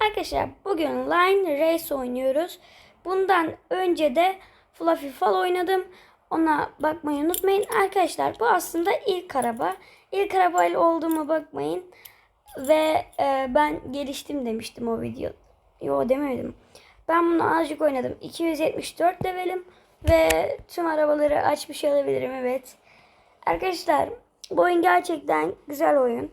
Arkadaşlar bugün Line Race oynuyoruz. Bundan önce de Fluffy Fall oynadım. Ona bakmayı unutmayın. Arkadaşlar bu aslında ilk araba. İlk arabayla olduğuma bakmayın. Ve e, ben geliştim demiştim o video. Yo demedim. Ben bunu azıcık oynadım. 274 levelim. Ve tüm arabaları açmış olabilirim evet. Arkadaşlar bu oyun gerçekten güzel oyun.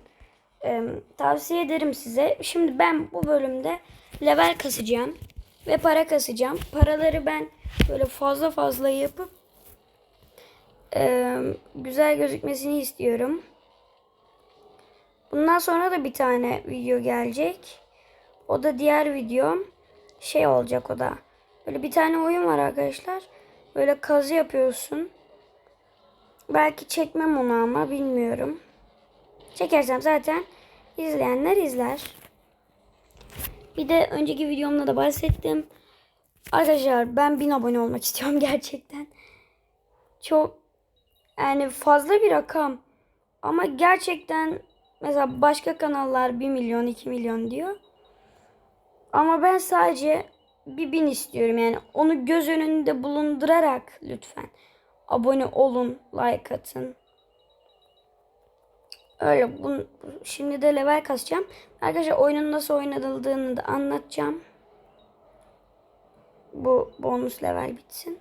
Ee, tavsiye ederim size. Şimdi ben bu bölümde level kasacağım ve para kasacağım. Paraları ben böyle fazla fazla yapıp e, güzel gözükmesini istiyorum. Bundan sonra da bir tane video gelecek. O da diğer videom. Şey olacak o da. Böyle bir tane oyun var arkadaşlar. Böyle kazı yapıyorsun. Belki çekmem onu ama bilmiyorum. Çekersem zaten izleyenler izler. Bir de önceki videomda da bahsettim. Arkadaşlar ben 1000 abone olmak istiyorum gerçekten. Çok yani fazla bir rakam. Ama gerçekten mesela başka kanallar 1 milyon 2 milyon diyor. Ama ben sadece bir bin istiyorum yani onu göz önünde bulundurarak lütfen abone olun, like atın. Öyle bunu şimdi de level kasacağım. Arkadaşlar oyunun nasıl oynanıldığını da anlatacağım. Bu bonus level bitsin.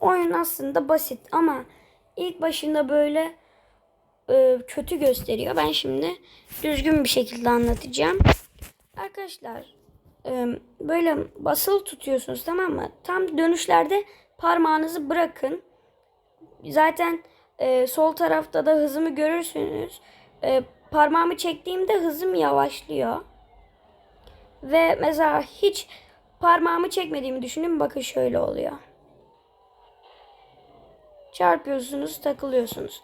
Oyun aslında basit ama ilk başında böyle e, kötü gösteriyor. Ben şimdi düzgün bir şekilde anlatacağım. Arkadaşlar e, böyle basılı tutuyorsunuz tamam mı? Tam dönüşlerde parmağınızı bırakın. Zaten e, sol tarafta da hızımı görürsünüz. E, parmağımı çektiğimde hızım yavaşlıyor. Ve mesela hiç parmağımı çekmediğimi düşünün. Bakın şöyle oluyor. Çarpıyorsunuz, takılıyorsunuz.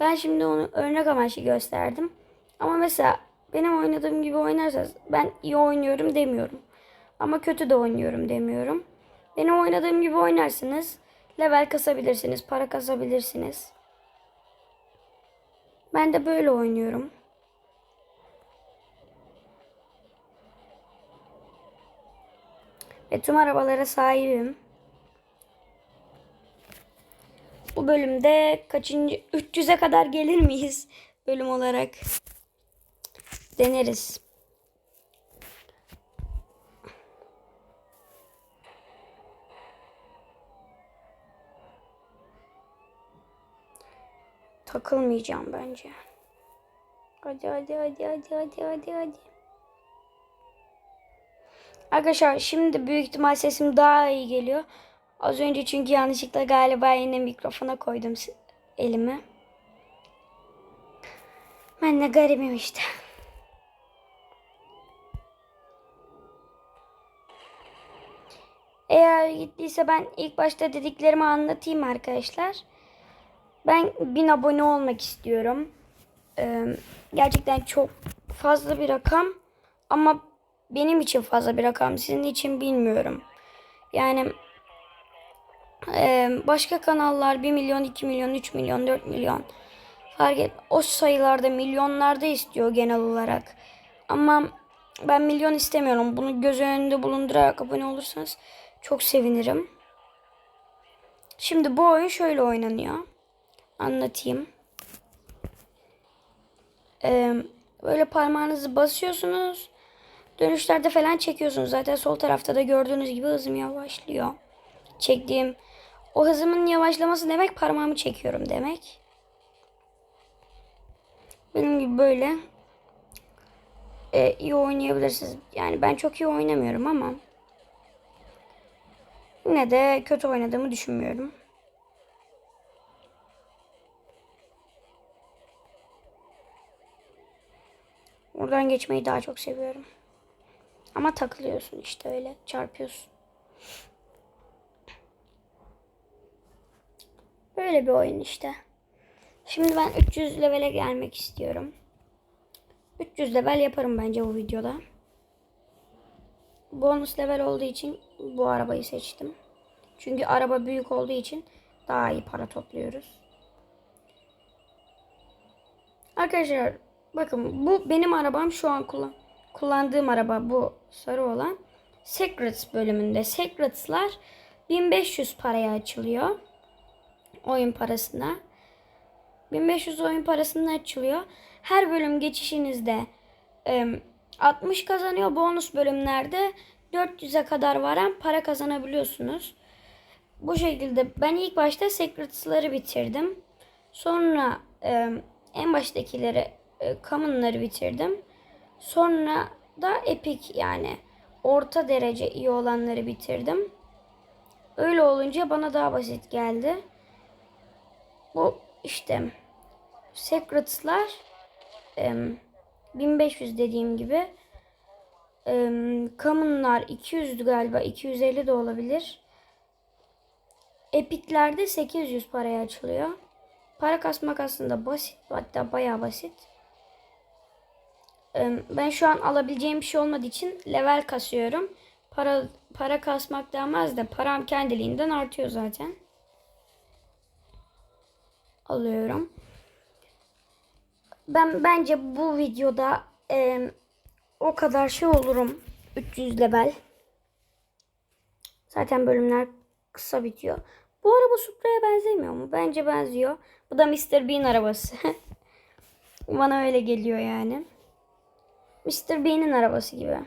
Ben şimdi onu örnek amaçlı gösterdim. Ama mesela benim oynadığım gibi oynarsanız ben iyi oynuyorum demiyorum. Ama kötü de oynuyorum demiyorum. Benim oynadığım gibi oynarsınız. Level kasabilirsiniz, para kasabilirsiniz. Ben de böyle oynuyorum. Ve tüm arabalara sahibim. Bu bölümde kaçıncı 300'e kadar gelir miyiz bölüm olarak? Deneriz. Takılmayacağım bence. Hadi hadi hadi hadi hadi hadi hadi. Arkadaşlar şimdi büyük ihtimal sesim daha iyi geliyor. Az önce çünkü yanlışlıkla galiba yine mikrofona koydum elimi. Ben de garibim işte. Eğer gittiyse ben ilk başta dediklerimi anlatayım arkadaşlar. Ben 1000 abone olmak istiyorum. Ee, gerçekten çok fazla bir rakam ama benim için fazla bir rakam. Sizin için bilmiyorum. Yani e, başka kanallar 1 milyon, 2 milyon, 3 milyon, 4 milyon fark et. O sayılarda milyonlarda istiyor genel olarak. Ama ben milyon istemiyorum. Bunu göz önünde bulundurarak abone olursanız çok sevinirim. Şimdi bu oyun şöyle oynanıyor anlatayım. Ee, böyle parmağınızı basıyorsunuz. Dönüşlerde falan çekiyorsunuz. Zaten sol tarafta da gördüğünüz gibi hızım yavaşlıyor. Çektiğim o hızımın yavaşlaması demek parmağımı çekiyorum demek. Benim gibi böyle e, iyi oynayabilirsiniz. Yani ben çok iyi oynamıyorum ama yine de kötü oynadığımı düşünmüyorum. Buradan geçmeyi daha çok seviyorum. Ama takılıyorsun işte öyle. Çarpıyorsun. Böyle bir oyun işte. Şimdi ben 300 levele gelmek istiyorum. 300 level yaparım bence bu videoda. Bonus level olduğu için bu arabayı seçtim. Çünkü araba büyük olduğu için daha iyi para topluyoruz. Arkadaşlar bakın bu benim arabam şu an kullan kullandığım araba bu sarı olan. Secrets bölümünde. Secrets'lar 1500 paraya açılıyor. Oyun parasına. 1500 oyun parasına açılıyor. Her bölüm geçişinizde e, 60 kazanıyor. Bonus bölümlerde 400'e kadar varan para kazanabiliyorsunuz. Bu şekilde ben ilk başta Secrets'ları bitirdim. Sonra en baştakileri e, Common'ları bitirdim. Sonra da Epic yani orta derece iyi olanları bitirdim. Öyle olunca bana daha basit geldi. Bu işte Secrets'lar e, 1500 dediğim gibi e, Common'lar 200 galiba 250 de olabilir. Epic'lerde 800 paraya açılıyor. Para kasmak aslında basit hatta bayağı basit. Ben şu an alabileceğim bir şey olmadığı için level kasıyorum. Para para kasmak denmez de param kendiliğinden artıyor zaten. Alıyorum. Ben bence bu videoda e, o kadar şey olurum. 300 level. Zaten bölümler kısa bitiyor. Bu araba Supra'ya benzemiyor mu? Bence benziyor. Bu da Mr. Bean arabası. Bana öyle geliyor yani. Mr. Bean'in arabası gibi.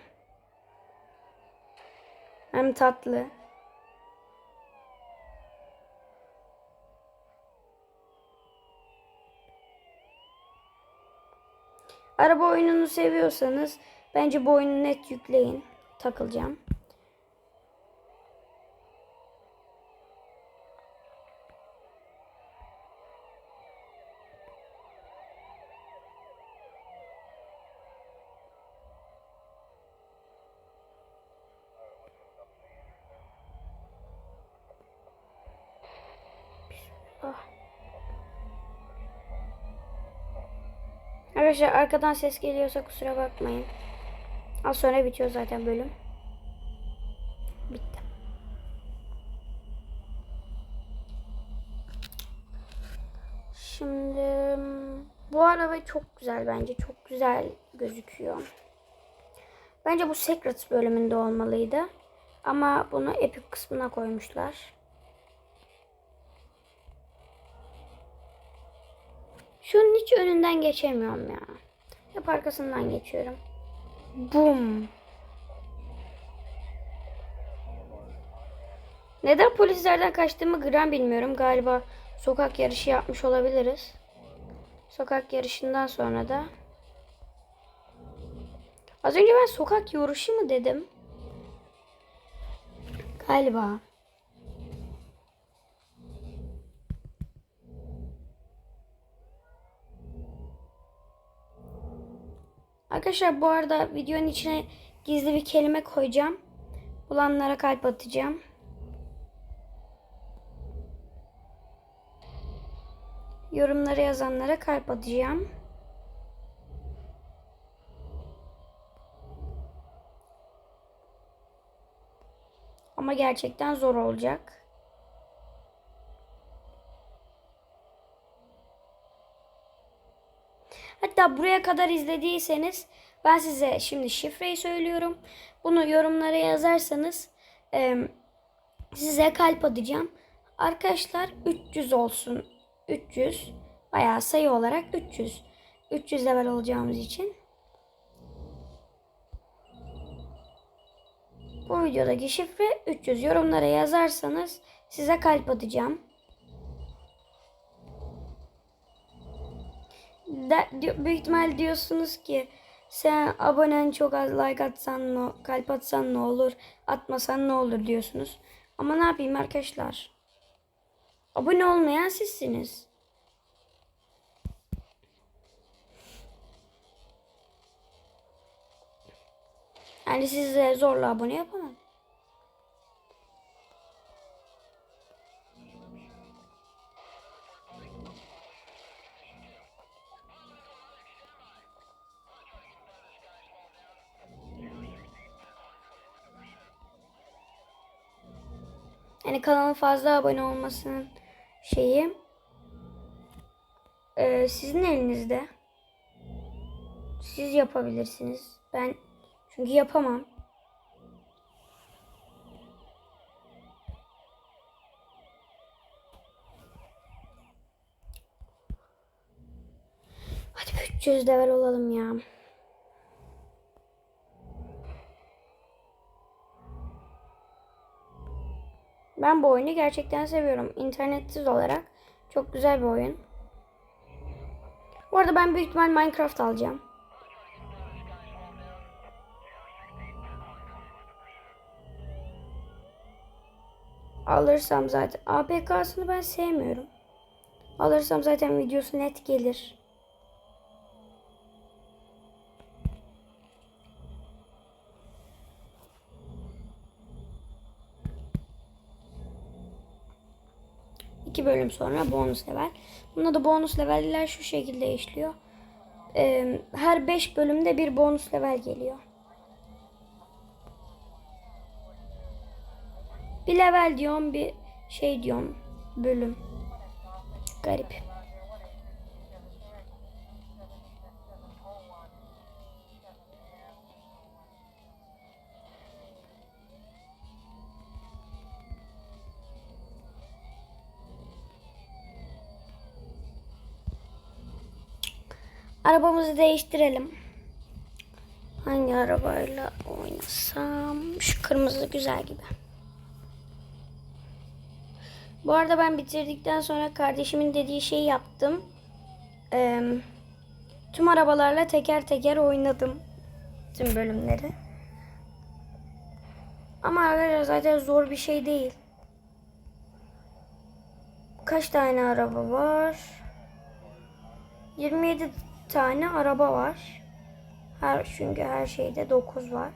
Hem tatlı. Araba oyununu seviyorsanız bence bu oyunu net yükleyin. Takılacağım. Arkadaşlar arkadan ses geliyorsa kusura bakmayın. Az sonra bitiyor zaten bölüm. Bitti. Şimdi bu araba çok güzel bence. Çok güzel gözüküyor. Bence bu Secrets bölümünde olmalıydı. Ama bunu Epic kısmına koymuşlar. Şunun hiç önünden geçemiyorum ya. Hep arkasından geçiyorum. Bum. Neden polislerden kaçtığımı gram bilmiyorum. Galiba sokak yarışı yapmış olabiliriz. Sokak yarışından sonra da. Az önce ben sokak yarışı mı dedim? Galiba. Arkadaşlar bu arada videonun içine gizli bir kelime koyacağım. Bulanlara kalp atacağım. Yorumlara yazanlara kalp atacağım. Ama gerçekten zor olacak. Hatta kadar izlediyseniz ben size şimdi şifreyi söylüyorum. Bunu yorumlara yazarsanız e, size kalp atacağım. Arkadaşlar 300 olsun. 300 bayağı sayı olarak 300. 300 level olacağımız için. Bu videodaki şifre 300. Yorumlara yazarsanız size kalp atacağım. De, büyük ihtimal diyorsunuz ki sen abonen çok az like atsan ne, kalp atsan ne olur, atmasan ne olur diyorsunuz. Ama ne yapayım arkadaşlar? Abone olmayan sizsiniz. Yani size zorla abone yapamam. Yani kanalın fazla abone olmasının şeyi e, sizin elinizde. Siz yapabilirsiniz. Ben çünkü yapamam. Hadi bir 300 level olalım ya. Ben bu oyunu gerçekten seviyorum. İnternetsiz olarak çok güzel bir oyun. Bu arada ben büyük ihtimal Minecraft alacağım. Alırsam zaten APK'sını ben sevmiyorum. Alırsam zaten videosu net gelir. Bölüm sonra bonus level. Bunda da bonus leveller şu şekilde işliyor. Ee, her 5 bölümde bir bonus level geliyor. Bir level diyorum bir şey diyorum bölüm. Garip. Arabamızı değiştirelim. Hangi arabayla oynasam? Şu kırmızı güzel gibi. Bu arada ben bitirdikten sonra kardeşimin dediği şeyi yaptım. Ee, tüm arabalarla teker teker oynadım. Tüm bölümleri. Ama arkadaşlar zaten zor bir şey değil. Kaç tane araba var? 27 tane araba var. Her çünkü her şeyde 9 var.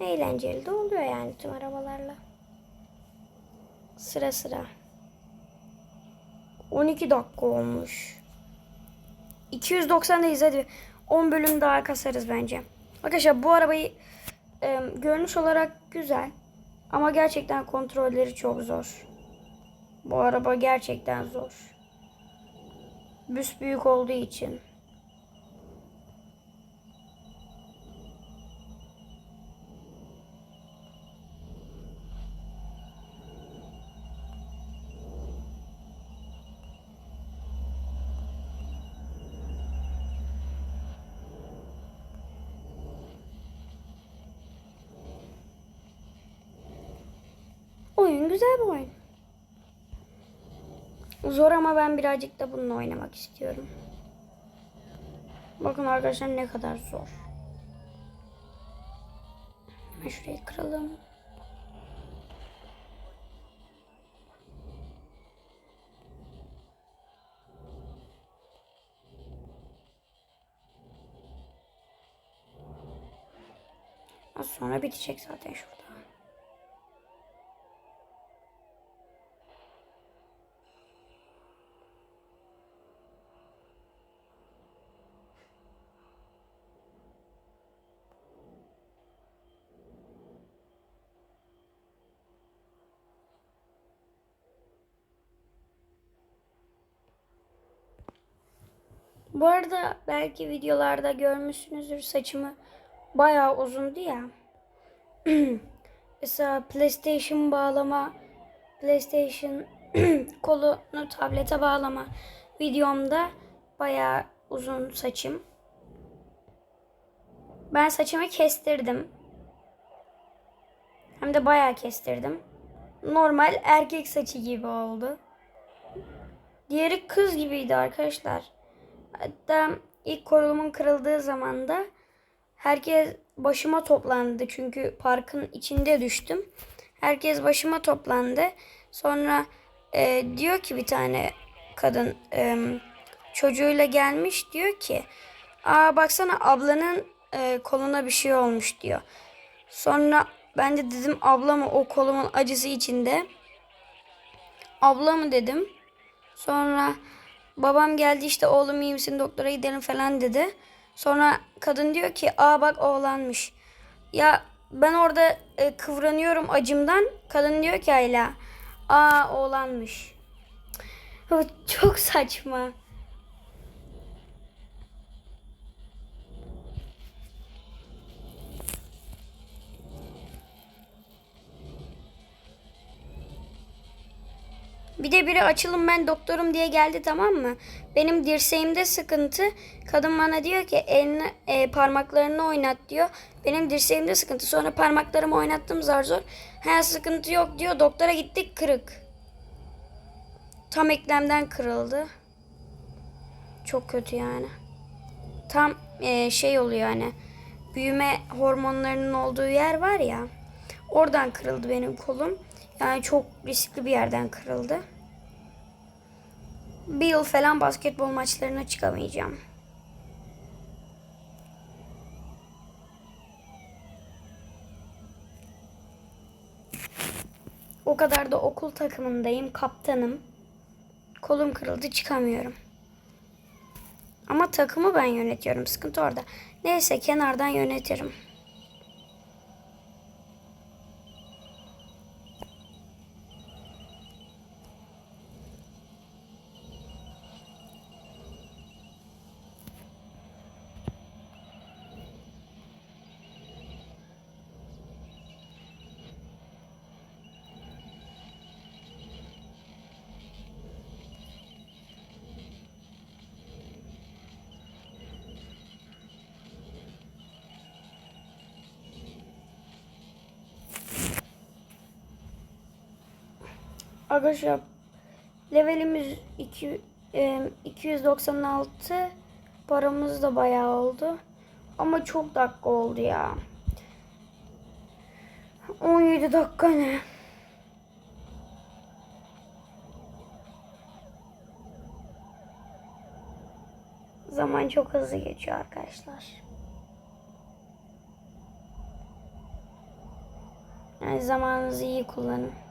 Eğlenceli de oluyor yani tüm arabalarla. Sıra sıra. 12 dakika olmuş. 290'dayız hadi. 10 bölüm daha kasarız bence. Arkadaşlar bu arabayı e, görünüş olarak güzel. Ama gerçekten kontrolleri çok zor. Bu araba gerçekten zor. Büs büyük olduğu için. Oyun güzel bir oyun. Zor ama ben birazcık da bununla oynamak istiyorum. Bakın arkadaşlar ne kadar zor. Hemen şurayı kıralım. Az sonra bitecek zaten şurada. Bu arada belki videolarda görmüşsünüzdür saçımı bayağı uzundu ya. Mesela PlayStation bağlama, PlayStation kolunu tablete bağlama videomda bayağı uzun saçım. Ben saçımı kestirdim. Hem de bayağı kestirdim. Normal erkek saçı gibi oldu. Diğeri kız gibiydi arkadaşlar. Hatta ilk kolumun kırıldığı zaman da herkes başıma toplandı. Çünkü parkın içinde düştüm. Herkes başıma toplandı. Sonra e, diyor ki bir tane kadın e, çocuğuyla gelmiş diyor ki Aa baksana ablanın e, koluna bir şey olmuş diyor. Sonra ben de dedim abla mı o kolumun acısı içinde. Abla mı dedim. Sonra babam geldi işte oğlum iyi misin doktora gidelim falan dedi. Sonra kadın diyor ki aa bak oğlanmış. Ya ben orada e, kıvranıyorum acımdan. Kadın diyor ki Ayla. Aa oğlanmış. Çok saçma. Bir de biri açılım ben doktorum diye geldi tamam mı? Benim dirseğimde sıkıntı. Kadın bana diyor ki elini, e, parmaklarını oynat diyor. Benim dirseğimde sıkıntı. Sonra parmaklarımı oynattım zar zor. Ha sıkıntı yok diyor. Doktora gittik kırık. Tam eklemden kırıldı. Çok kötü yani. Tam e, şey oluyor yani. Büyüme hormonlarının olduğu yer var ya. Oradan kırıldı benim kolum. Yani çok riskli bir yerden kırıldı. Bir yıl falan basketbol maçlarına çıkamayacağım. O kadar da okul takımındayım, kaptanım. Kolum kırıldı, çıkamıyorum. Ama takımı ben yönetiyorum. Sıkıntı orada. Neyse kenardan yönetirim. Arkadaşlar levelimiz 2, e, 296 paramız da bayağı oldu. Ama çok dakika oldu ya. 17 dakika ne? Zaman çok hızlı geçiyor arkadaşlar. Yani zamanınızı iyi kullanın.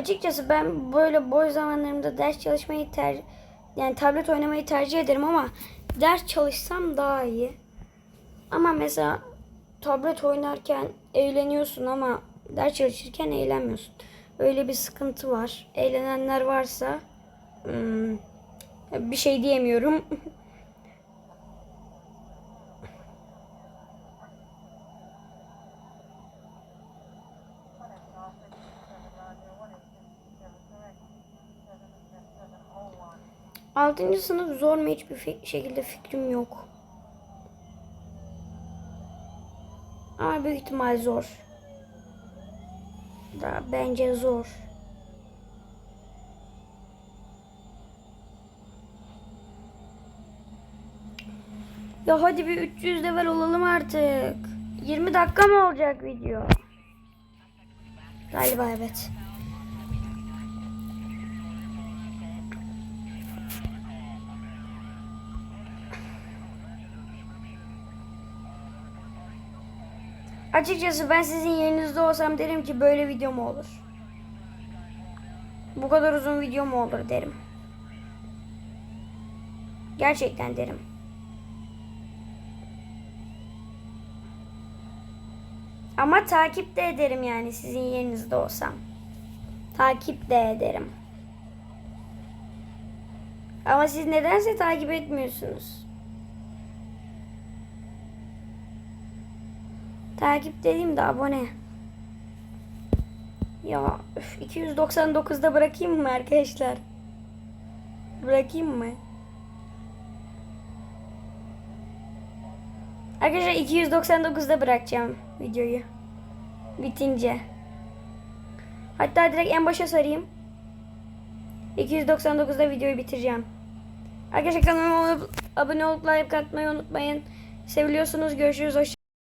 Açıkçası ben böyle boş zamanlarımda ders çalışmayı ter yani tablet oynamayı tercih ederim ama ders çalışsam daha iyi. Ama mesela tablet oynarken eğleniyorsun ama ders çalışırken eğlenmiyorsun. Öyle bir sıkıntı var. Eğlenenler varsa hmm, bir şey diyemiyorum. Altıncı sınıf zor mu hiçbir fi- şekilde fikrim yok. Ama büyük ihtimal zor. Da bence zor. Ya hadi bir 300 level olalım artık. 20 dakika mı olacak video? Galiba evet. Açıkçası ben sizin yerinizde olsam derim ki böyle video mu olur? Bu kadar uzun video mu olur derim. Gerçekten derim. Ama takip de ederim yani sizin yerinizde olsam. Takip de ederim. Ama siz nedense takip etmiyorsunuz. Takip dediğim de abone. Ya üf, 299'da bırakayım mı arkadaşlar? Bırakayım mı? Arkadaşlar 299'da bırakacağım videoyu. Bitince. Hatta direkt en başa sarayım. 299'da videoyu bitireceğim. Arkadaşlar kanalıma abone olup like atmayı unutmayın. Seviliyorsunuz. Görüşürüz. Hoşça